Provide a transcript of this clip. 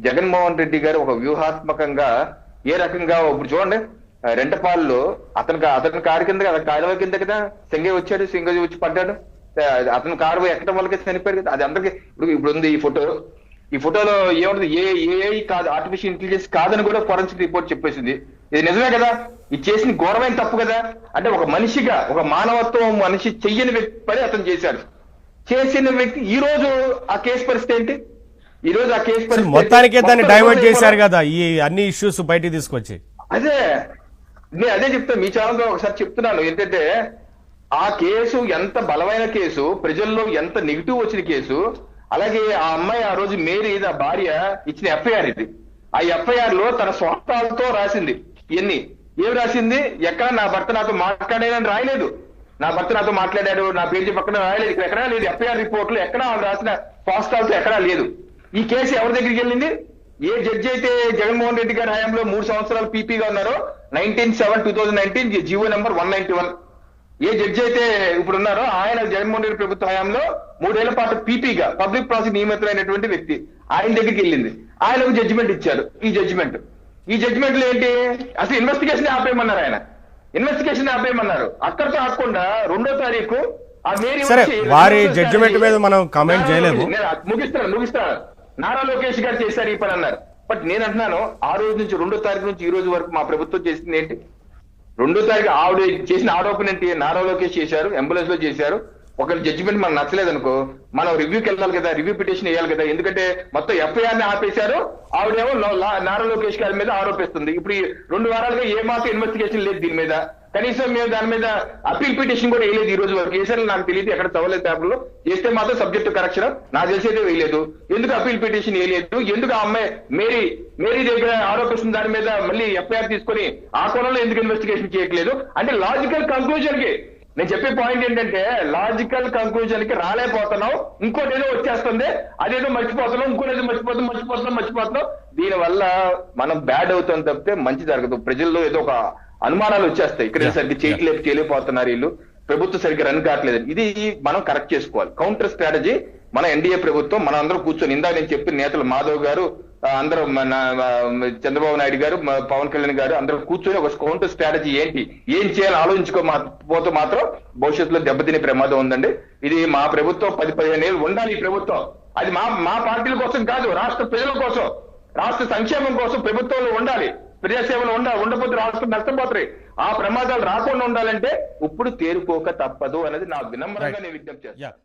జగన్మోహన్ రెడ్డి గారు ఒక వ్యూహాత్మకంగా ఏ రకంగా ఇప్పుడు చూడండి ఆ, రెంటపాల్లో అతనికి అతని కారు కింద కదా కాలువ కింద కదా సింగే వచ్చాడు సింగ వచ్చి పడ్డాడు. అతని కారు ఎక్కడం వల్లకే చనిపోయాడు కదా అది అందరికి ఇప్పుడు ఇప్పుడు ఉంది ఈ ఫోటో. ఈ ఫోటోలో ఏముంది? ఏ ఏ కాదు ఆర్టిఫిషియల్ ఇంటెలిజెన్స్ కాదని కూడా ఫోరెన్సిక్ రిపోర్ట్ చెప్పేసింది. ఇది నిజమే కదా? ఇది చేసిన ఘోరమైన తప్పు కదా? అంటే ఒక మనిషిగా ఒక మానవత్వం మనిషి చెయ్యని వ్యక్తి పని అతను చేశాడు. చేసిన వ్యక్తి ఈ రోజు ఆ కేసు పరిస్థితి ఏంటి? ఈ రోజు ఆ కేసు మొత్తానికే దాన్ని డైవర్ట్ చేశారు కదా ఈ అన్ని ఇష్యూస్ బయటికి తీసుకొచ్చి. అదే నేను అదే చెప్తాను మీ ఛానల్ ఒకసారి చెప్తున్నాను ఏంటంటే ఆ కేసు ఎంత బలమైన కేసు ప్రజల్లో ఎంత నెగిటివ్ వచ్చిన కేసు అలాగే ఆ అమ్మాయి ఆ రోజు మేరీ ఆ భార్య ఇచ్చిన ఎఫ్ఐఆర్ ఇది. ఆ ఎఫ్ఐఆర్లో తన స్వార్థాలతో రాసింది ఇవన్నీ ఏం రాసింది? ఎక్కడ నా భర్త నాతో మాట్లాడాడని రాయలేదు. నా భర్త నాతో మాట్లాడాడు నా పేరు పక్కన రాయలేదు ఇక్కడ ఎక్కడా లేదు ఎఫ్ఐఆర్ రిపోర్ట్లో ఎక్కడా రాసిన స్వాస్థాలతో ఎక్కడా లేదు. ఈ కేసు ఎవరి దగ్గరికి వెళ్ళింది? ఏ జడ్జి అయితే జగన్మోహన్ రెడ్డి గారి హయాంలో మూడు సంవత్సరాలు పీపీగా ఉన్నారో nineteen seven two thousand nineteen GO number one ninety one. ఏ జడ్జి అయితే ఇప్పుడు ఉన్నారో ఆయన జగన్మోహన్ రెడ్డి ప్రభుత్వ హయాంలో మూడేళ్ళ పాటు పీపీగా పబ్లిక్ ప్రాసిక్యూటర్ నియమితులైనటువంటి వ్యక్తి ఆయన దగ్గరికి వెళ్ళింది. ఆయన ఒక జడ్జిమెంట్ ఇచ్చారు ఈ జడ్జిమెంట్ ఈ జడ్జిమెంట్లో ఏంటి? అసలు ఇన్వెస్టిగేషన్ ఆపేయమన్నారు ఆయన. ఇన్వెస్టిగేషన్ ఆపేయమన్నారు. అక్కడితో ఆగకుండా రెండో తారీఖు ఆ మేరీ వారి తారీఖు మీద మనం చేయలేము. ముగిస్తాను ముగిస్తాను నారా లోకేష్ గారు చేశారు ఈ పని అన్నారు. బట్ నేను అంటున్నాను ఆ రోజు నుంచి రెండో తారీఖు నుంచి ఈ రోజు వరకు మా ప్రభుత్వం చేసింది ఏంటి? రెండో తారీఖు ఆవిడ చేసిన ఆరోపణ ఏంటి? నారా లోకేష్ చేశారు అంబులెన్స్లో చేశారు. ఒక జడ్జిమెంట్ మనకు నచ్చలేదు అనుకో మనం రివ్యూకి వెళ్ళాలి కదా రివ్యూ పిటిషన్ వేయాలి కదా ఎందుకంటే మొత్తం ఎఫ్ఐఆర్ని ఆపేశారు ఆవిడేమో లా- నారా లోకేష్ గారి మీద ఆరోపిస్తుంది. ఇప్పుడు రెండు వారాలుగా ఏ మాత్రం ఇన్వెస్టిగేషన్ లేదు దీని మీద. కనీసం మేము దాని మీద అప్పీల్ పిటిషన్ కూడా వేయలేదు ఈ రోజు వరకు. వేసారని నాకు తెలియదు ఎక్కడ చదవలేదు పేపర్లో చేస్తే మాత్రం సబ్జెక్టు కరెక్షన్ నా తెలిసేదే వేయలేదు. ఎందుకు అప్పీల్ పిటిషన్ వేయలేదు? ఎందుకు ఆ అమ్మాయి మేరీ మేరీ దగ్గర ఆరోపిస్తున్న దాని మీద మళ్ళీ ఎఫ్ఐఆర్ తీసుకొని ఆ కోణంలో ఎందుకు ఇన్వెస్టిగేషన్ చేయట్లేదు? అంటే లాజికల్ కంక్లూజన్కి నేను చెప్పే పాయింట్ ఏంటంటే లాజికల్ కంక్లూజన్కి రాలేకపోతున్నాం ఇంకోటి ఏదో వచ్చేస్తుంది అదేదో మర్చిపోతున్నాం ఇంకోటి ఏదో మర్చిపోతున్నాం మర్చిపోతున్నాం మర్చిపోతున్నాం దీని వల్ల మనం బ్యాడ్ అవుతాం తప్పితే మంచి జరగదు. ప్రజల్లో ఏదో ఒక అనుమానాలు వచ్చేస్తాయి. ఇక్కడ సరిగ్గా చేయలేపు చేయలేకపోతున్నారు వీళ్ళు. ప్రభుత్వం సరిగ్గా రన్ కావట్లేదు. ఇది మనం కరెక్ట్ చేసుకోవాలి. కౌంటర్ స్ట్రాటజీ మన ఎన్డీఏ ప్రభుత్వం మనం అందరం కూర్చొని ఇందాక నేను చెప్పిన నేతలు మాధవ్ గారు అందరూ మన చంద్రబాబు నాయుడు గారు పవన్ కళ్యాణ్ గారు అందరూ కూర్చొని ఒక కౌంటర్ స్ట్రాటజీ ఏంటి? ఏం చేయాలి ఆలోచించుకో పోతే మాత్రం భవిష్యత్తులో దెబ్బతినే ప్రమాదం ఉందండి. ఇది మా ప్రభుత్వం పది పదిహేను ఏళ్ళు ఉండాలి ఈ ప్రభుత్వం. అది మా మా పార్టీల కోసం కాదు రాష్ట్ర ప్రజల కోసం. రాష్ట్ర సంక్షేమం కోసం ప్రభుత్వంలో ఉండాలి. ప్రజాసేవలు ఉండాలి ఉండకపోతే రాష్ట్రం నష్టపోతాయి ఆ ప్రమాదాలు రాకుండా ఉండాలంటే ఇప్పుడు తేరుకోక తప్పదు అనేది నా వినమ్రంగా నేను విజ్ఞప్తి చేస్తాను